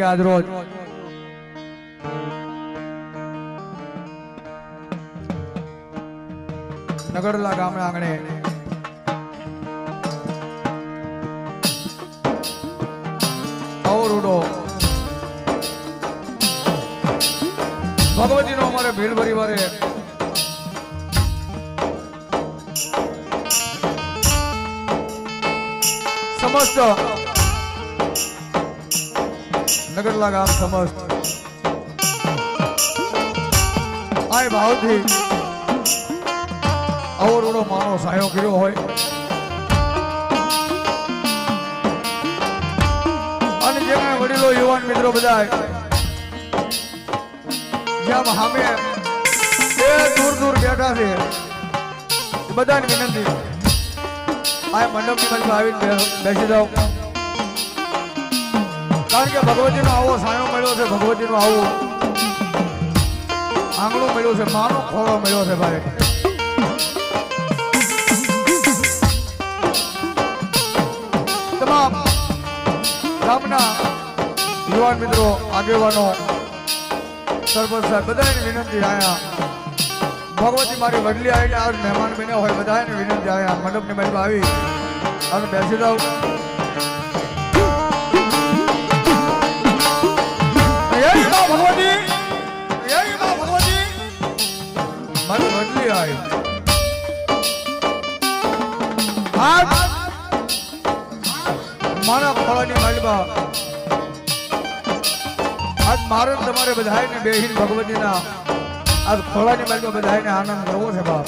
કે આજ રોજ નગરલા ગામના આંગણે આવો રૂડો ભગવતીનો અમારે ભીડ પરિવારે સમસ્ત નગરલા ગામ સમસ્ત. આ ભાવથી અવરોડો રૂડો માનો સાયો કર્યો હોય. અને જે વડીલો, યુવાન મિત્રો બધા જેમ સામે દૂર દૂર બેઠા છે બધાને વિનંતી. આ મંડપની બાજુ આવીને બેસી જાઓ. કારણ કે ભગવતીનો આવો સાયો મળ્યો છે, ભગવતીનો આવો આંગણું મળ્યું છે, માનો ખોળો મળ્યો છે ભાઈ. તમામ ગામના યુવાન મિત્રો, આગેવાનો, સરપંચ સાહેબ બધાને વિનંતી આયા. ભગવતી મારી વડલી આવીને આ મહેમાન બન્યા હોય બધાને વિનંતી આયા. મંડપની બાજુ આવી અને બેસી જાઓ. મારી વડલી આજ મારા ખોળાની માલિબા આજ મારે તમારે બધાને બેહીન ભગવતીના. આજ ખોળાની માલિબા બધાને આનંદ કરવો છે બાપ.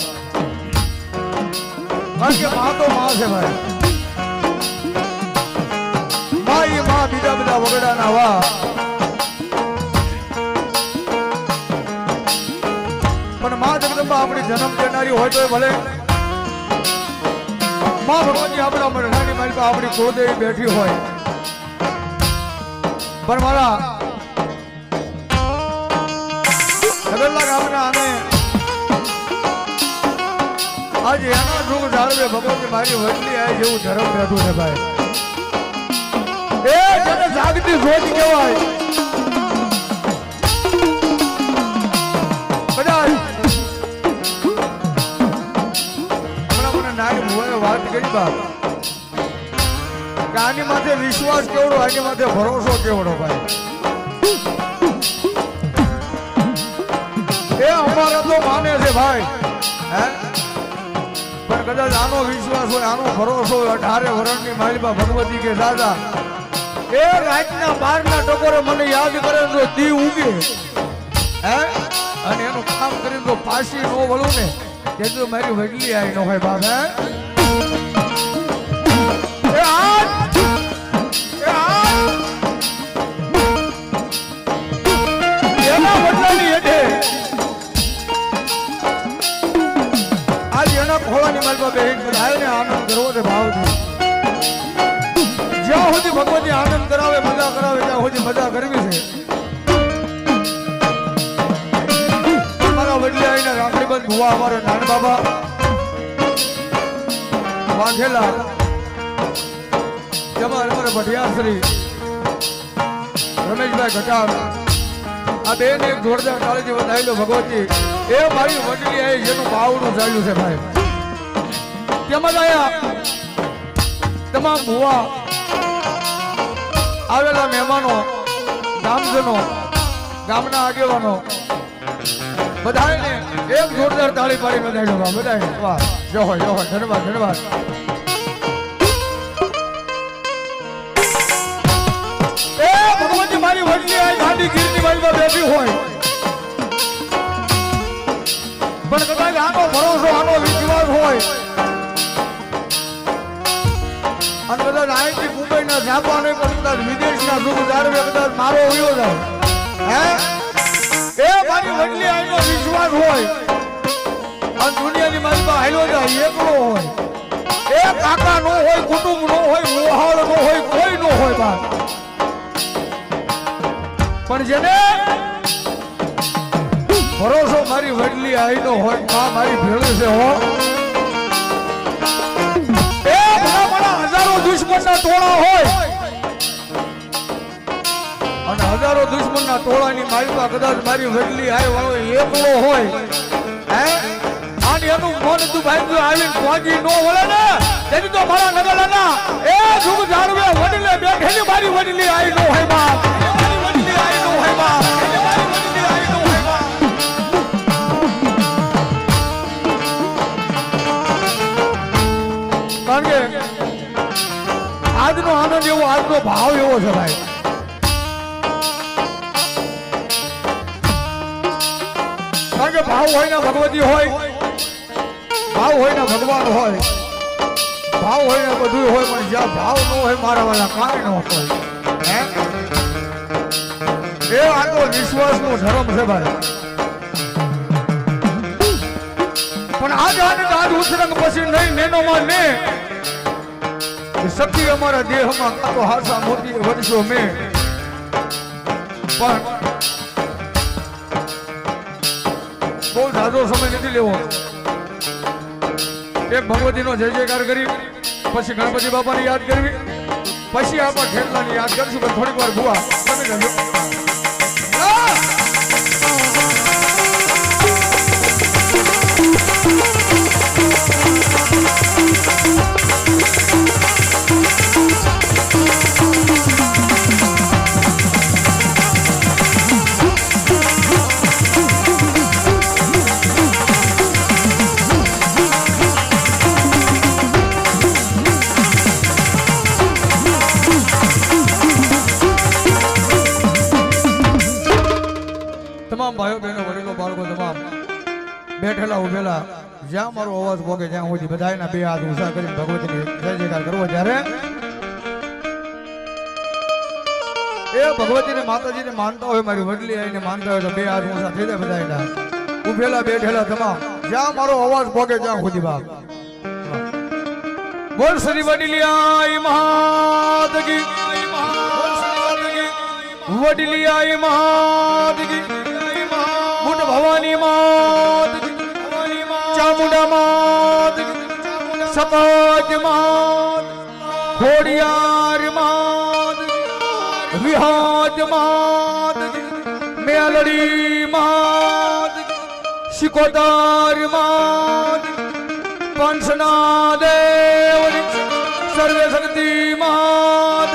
કારણ કે માં તો માં છે ભાઈ. માં માં બીજા બધા વગડાના વા આપણી જન્મ દેનારી હોય તો ભલે. માં આપણા મરણાની મારી પાસે આપણી કુળદેવી બેઠી હોય. પણ મારા નગરલા ગામના અને આજે એના સુખ જાળવે ભગવતી મારી વડલી આ જેવું ધર્મ રહેતું છે ભાઈ. એ જેને જાગતી સોચ કહેવાય. વાત કરી બાપ. આની માથે વિશ્વાસ કેવડો, આની માથે ભરોસો કેવડો ભાઈ? એ અમારે તો માને છે ભાઈ. હે? પણ કદાચ આનો વિશ્વાસ હોય, આનો ભરોસો હોય, અઢારે વરણની માલિબા ભગવતી કે દાદા, એ રાતના બારના ટકોરે મને યાદ કરે તો દી ઉગે હે? અને એનું કામ કરીને તો પાછી નો વળું ને. કે મારી વડલી આવી નો હોય બાપ, હે? ખોળાની બધાને આનંદ કરવો છે ભાવથી. જ્યાં સુધી ભગવતી આનંદ કરાવે, મજા કરાવે, ત્યાં સુધી મજા કરવી છે. અમારા વડિયાઈના રાખડીબંધ ભુવા, અમારા નાન બાબા વાઘેલા જેમાં અમારા ભટિયાશ્રી રમેશભાઈ ઘટાડ આ બેન એક જોરદાર તાળીથી વધાવી લો ભગવતી, એ મારી વડલી આવી જેનું બાવડું ચાલ્યું છે ભાઈ. તેમાં આયા તમામ ભુવા. આવેલા મહેમાનો, ગામજનો, ગામના આગેવાનો. બધાને એક જોરદાર તાળી પાડી બધાને વાહ બધાને વાહ. જો હો જો હો ધન્યવાદ ધન્યવાદ. મારી વડલી આ ગાંધી ગીરની બાજુમાં બેઠી હોય. પણ કદાચ આનો ભરોસો, આનો વિશ્વાસ હોય. મુંબઈના નહીં, પણ વિદેશના સુખદાર કદાચ મારો ઉયો જાય હે? એ મારી વડલી આનો વિશ્વાસ હોય. અને દુનિયાની મારી પાસે જાય, એકલો હોય. એ કાકા નો હોય, કુટુંબ નો હોય, મોહાળ નો હોય, કોઈ નો હોય બા પણ જેને ભરોસો મારી વડલી આઈનો હોય, મા મારી ભેળે છે હો. દુશ્મનના ટોળા હોય. અને હજારો દુશ્મનના ટોળાની માલિકા કદાચ મારી વડલી આવ્યો હોય એકલો હોય. હે? અને એનું મન તું ભાઈ આવીને પહોંચી નો વળે ને તેથી તો મારા નગરના એ જુગ જાળવે વડલે બેઠેલી મારી વડલી આવી નો હોય બાપ. મારી વડલી આજનો આનંદ એવો, આજનો ભાવ એવો છે ભાઈ. કારણ કે ભાવ હોય ને ભગવતી હોય, ભાવ હોય ને ભગવાન હોય, ભાવ હોય ને બધું હોય, પણ જ્યાં ભાવ ન હોય મારા વાળા કાંઈ ન હોય. એ આ તો વિશ્વાસનો ધર્મ છે ભાઈ. પણ આજ આનંદ આજ ઉતરંગ પછી નહીં, નેનોમાં ને એ શક્તિ અમારા દેહમાં કાં તો હાસા મોતી વર્ષો મેં પણ બહુ ઝાઝો સમય નથી લેવો એક ભગવતીનો જય જયકાર કરી પછી ગણપતિ બાપાને યાદ કરવી પછી આપણે ખેડલાને યાદ કરશું પણ થોડીક વાર ભુવા. તમે જજો. તમામ બેઠેલા જ્યાં મારો અવાજ પોગે ત્યાં સુધી બધાયના બે હાથ ઉષા કરીને ભગવતીની જય જયકાર કરવો જ્યારે એ ભગવતીને માતાજીને માનતા હોય, મારી વડલી આવીને માનતા હોય તો બે હાથ ઊંચા થઈ જાય બધાયના. ઉભેલા બેઠેલા તમામ, જ્યાં મારો અવાજ પોગે ત્યાં સુધી બાપ બોલ શ્રી વડલિયાય મહાદગી. વડલિયાય મહાદગી. ભવાની ચામુંડા માત સપાટ માત ખોડિયાર માત વિહાત માત મેલડી માત શિકોતાર માત પંચના દેવ સર્વે શક્તિ માત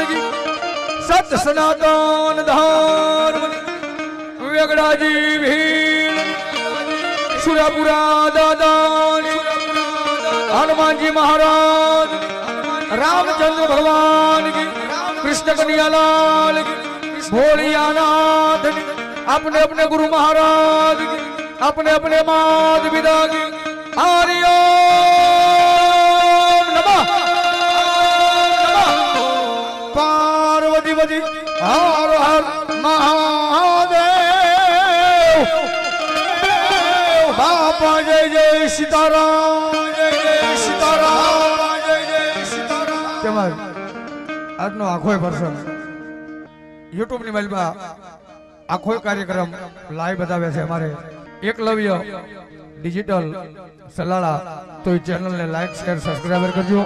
સત સનાતન ધર્મ, વેગડાજી ભીડ સુરાપુરા દાદાની હનુમાનજી મહારાજ રામચંદ્ર ભગવાન કી કૃષ્ણ કનૈયાલાલ કી ભોળિયાનાથ કી अपने अपने गुरु महाराज की अपने अपने मात पिता की हरि ओम नमः नमः पार्वती पति हर રામ જય જય સીતારામ, જય જય સીતારામ, જય જય સીતારામ. તમાર આજનો આખોય પ્રસંગ. યુટ્યુબની મજમાં આખોય કાર્યક્રમ લાઈવ બતાવે છે અમારે એકલવ્ય ડિજિટલ સલાળા. તો એ ચેનલને લાઈક, શેર, સબસ્ક્રાઈબર કરજો.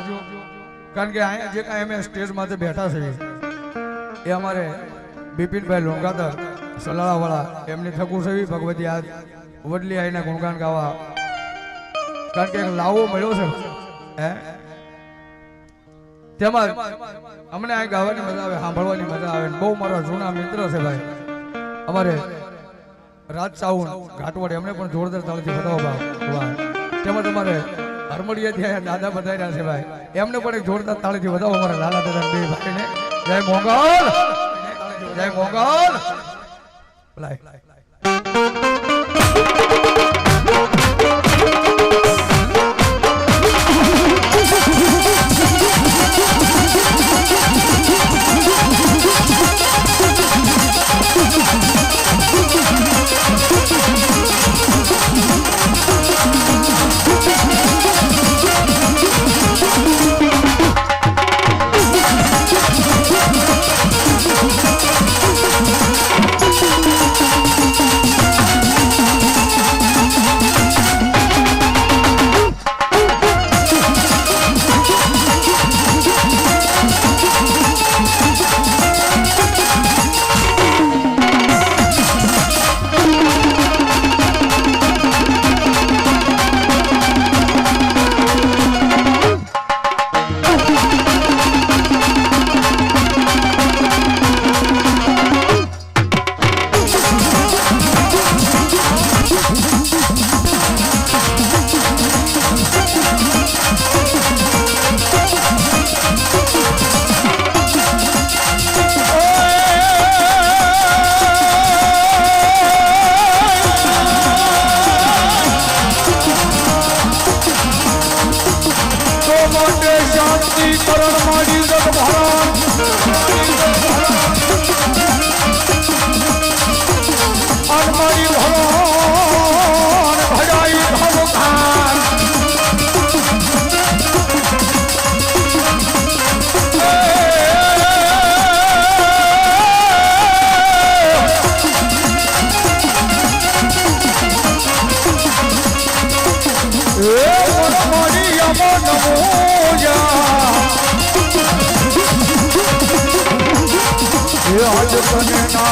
કારણ કે અહીંયા જે કાંઈ અમે સ્ટેજ માથે બેઠા છે, એ અમારે બિપિનભાઈ લોંગાધર સલાળાવાળા. એમની ઠકુર છે, ભગવતી આજ વડલી આવીને ગુણગાન ગાવા. કારણ કે લાવો મળ્યો છે. હે? તેમજ અમને આ ગાવાની મજા આવે, સાંભળવાની મજા આવે. બહુ મારા જૂના મિત્ર છે ભાઈ. અમારે રાજ સાઉન ઘાટવાડ એમને પણ જોરદાર તાળથી બતાવો વાહ તેમજ અમારે હરમડિયાથી દાદા બધાયા છે ભાઈ. એમને પણ એક જોરદાર તાળીથી બતાવો અમારા લાલા દાદા બે ભાઈને. જય મોગલ જય મોગલ લાય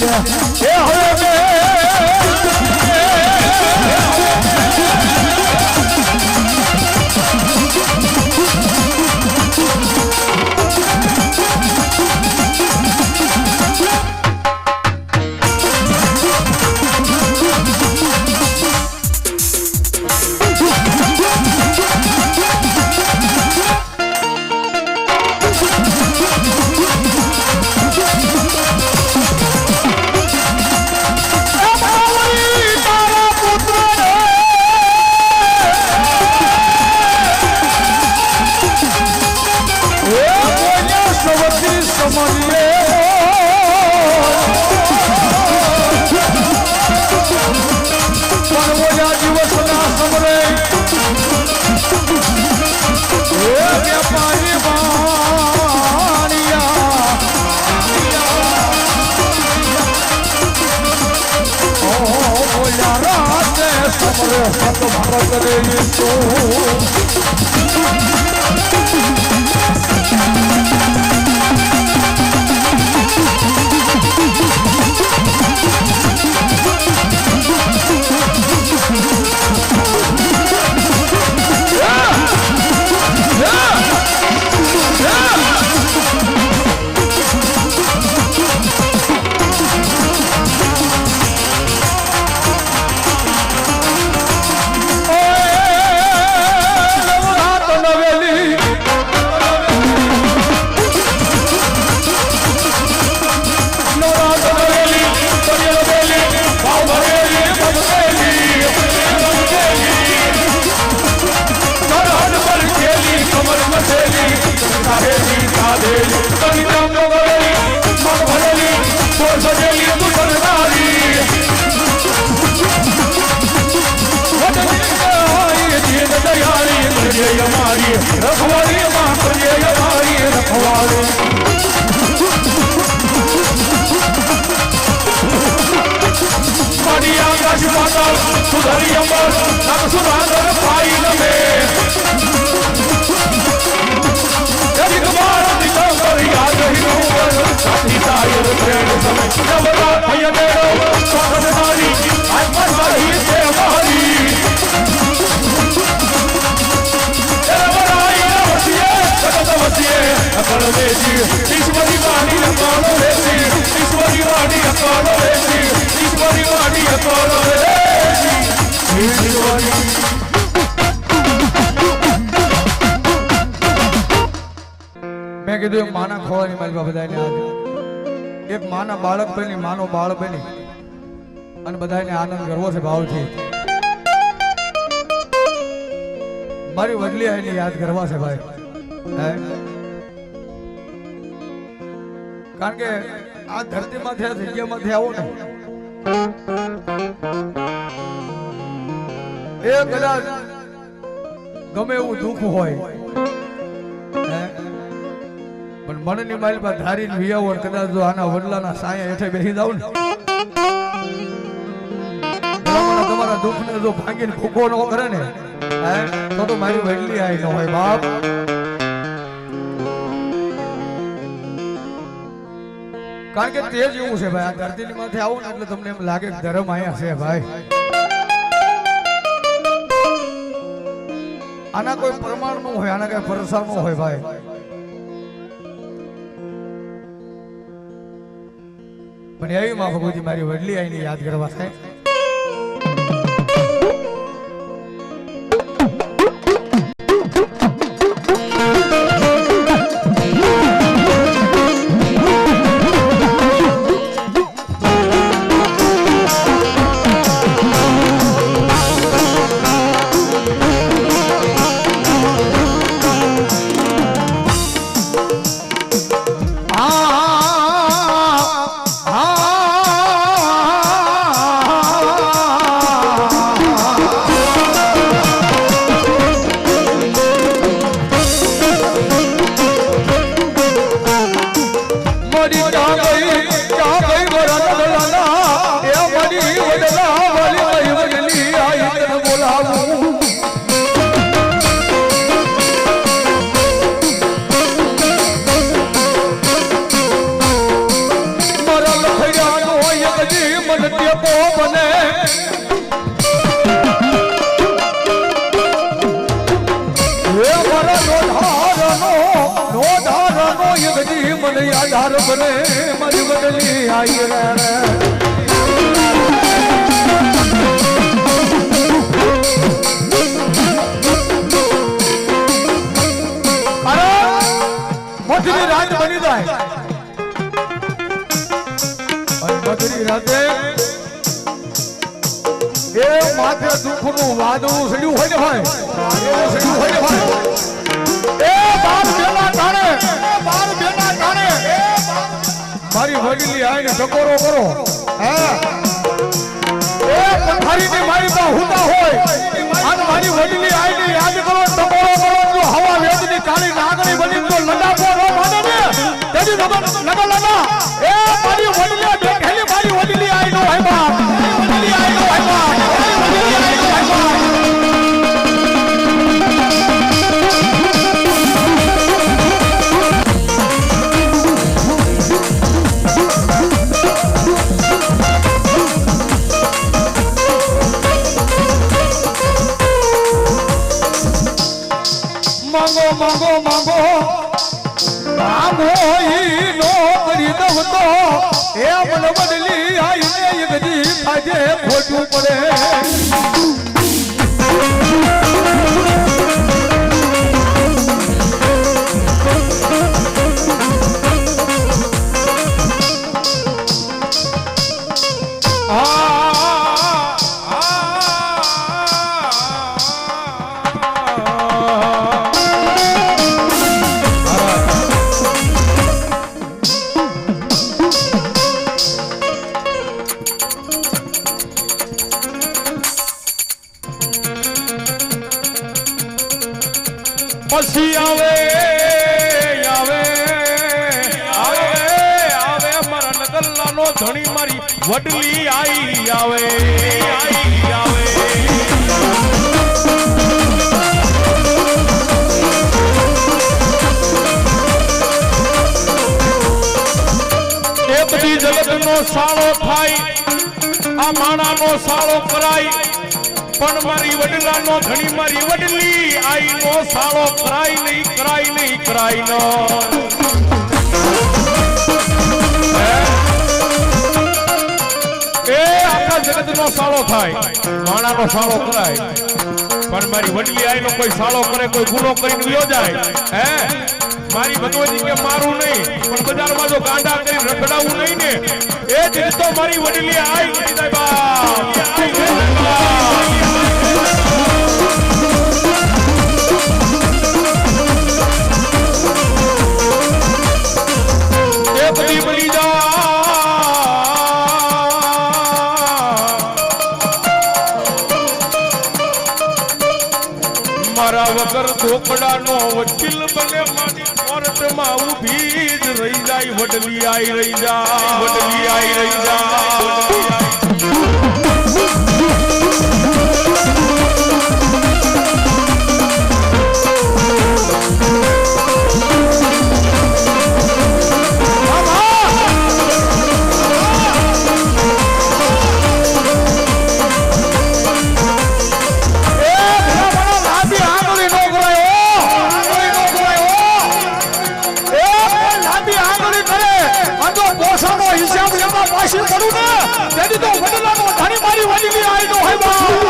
મેલડી કરી દે એ સત ભારત રે ઈસુ પાતાળ સુધરી અમર નમ સુધાદર પાઈ નમે જગત મારા ઈશ્વરી વાણી અકાળો રેસી ઈશ્વરી વાણી અકાળો રેસી મેં કીધું માના ખોવાની મારી બધાને આજે એક માના બાળક બની, માનો બાળક બની. અને બધાને આનંદ કરવો છે ભાવથી. મારી વડલી આઈને યાદ કરવા છે ભાઈ. કારણ કે આ ધરતીમાંથી, આ જગ્યામાંથી આવો ને ગમે એવું દુઃખ હોય. પણ મનની માલમાં ધારીને વિયાવો કદાચ જો આના વડલાના સાયા હેઠે બેસી જાવ ને. તમારા દુઃખને જો ભાંગીને ભૂકો ન કરે ને તો મારી વડલી આવી ન હોય, બાપ. કારણ કે તે જ એવું છે ભાઈ, આ ધરતી માથે આવું ને એટલે તમને એમ લાગે કે ધર્મ અહીંયા છે ભાઈ. આના કોઈ પ્રમાણનું હોય, આના કઈ ભરોસા નું હોય ભાઈ. પણ એવી માં ભગવતી મારી વડલી આવીને યાદ કરવા થાય બને મારી બદલી આઈ રે રે મધની રાત બની જાય અને રાતે એ માથે દુઃખનું વાદળું સડ્યું હોય ને સડ્યું હોય ને ટકોરો કરો. મારી પાસે હુતા હોય. મારી વડીલી આવીને યાદ કરો, ટકોરો કરો જો હવા વેદની કાળી નાગણી બની તો વડીલી એ મન બદલી આઈને એક દી આજે ખોટું પડે. આઈ આવે આઈ આવે. એ બધી જગતનો સાળો થાય, આ માણાનો સાળો કરાય. પણ મારી વડલાનો ધણી મારી વડલી આઈનો સાળો કરાય નહીં કરાય નહીં, કરાય નો. એ આખા જગતનો સાળો થાય. માણાનો સાળો કરાય. પણ મારી વડલી આઈનો કોઈ સાળો કરે, કોઈ ગુનો કરીને યોજાય હે? મારી ભગવતી કે મારું નહીં, પણ બજારમાં જો ગાંડા કરી રખડાવું નહીં ને, એ જ તો મારી વડલી આઈ. આઈ બાપ. મારા વગર ઢોકડાનો વકીલ બને મારી કોર્ટમાં ઊભી જ રહી જાય, વડલી આઈ રહી જાય. વડલી આઈ રહી જાય વાડીની આઈ નો હોય બા મારી વાડીની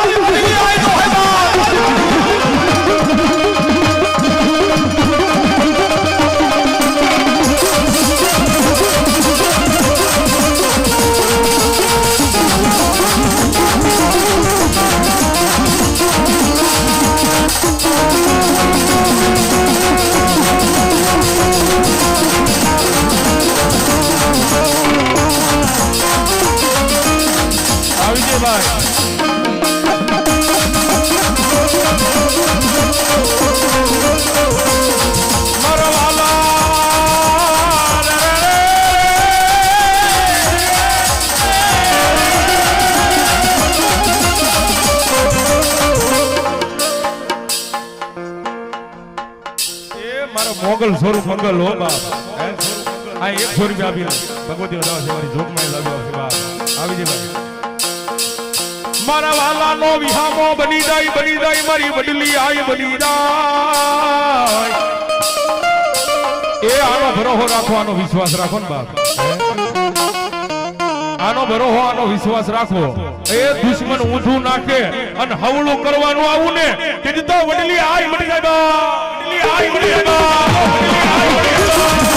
મોગલ સોરું મંગલ હો? બાપ આ એક સો રૂપિયા આપી ભગવતી વધાવ છે મારી જોગમાં લાગ્યો છે બાપ આવી જાય મારા વાલા નો વિહામો બની જાય બની જાય, મારી વડલી આય બની જાય. એ આનો ભરોહો રાખો આનો વિશ્વાસ રાખો ને બાપ. આનો ભરોહો, આનો વિશ્વાસ રાખો. એ દુશ્મન ઊંધું નાખે અને હવળું કરવાનું આવું ને કે તો વડલી આય બની જાય બા. વડલી આઈ Ay, જાય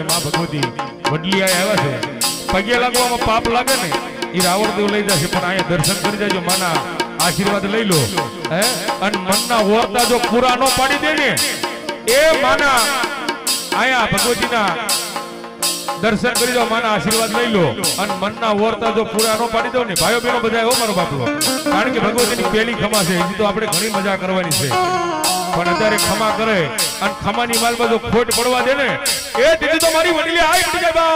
છે મા ભગવતી. વડલી આવ્યા છે. પગે લાગવામાં પાપ લાગે ને એ રાવણ દેવ લઈ જશે, પણ અહીંયા દર્શન કરી જજો માના આશીર્વાદ લઈ લો. હે? અને મનના ઓરતા જો પૂરા ન પાડી દે એ માના અહીંયા ભગવતીના દર્શન કરી દો માના આશીર્વાદ લઈ લો. અને મનના ઓરતા જો પૂરા ન પાડી દો ને, ભાઈઓ બહેનો બધા એવો મારો બાપલો. કારણ કે ભગવતીની પહેલી ખમા છે, એની તો આપણે ઘણી મજા કરવાની છે. પણ અત્યારે ખમા કરે અને ખમાની માલમાં જો ખોટ પડવા દે ને, એ દીદી તો મારી વડીલે આઈ પડી જાય બા.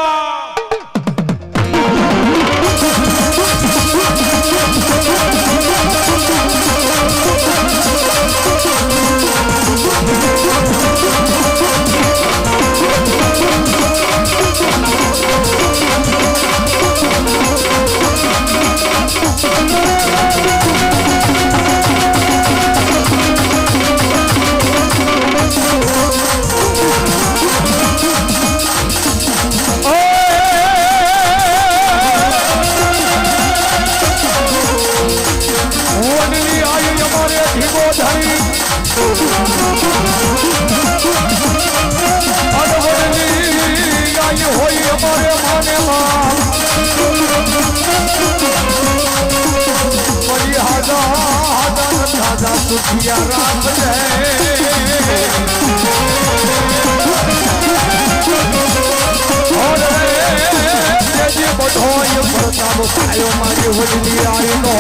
વડલી સુખિયા રામ જય બધો પરતાવો પાયો મારી આઈ નો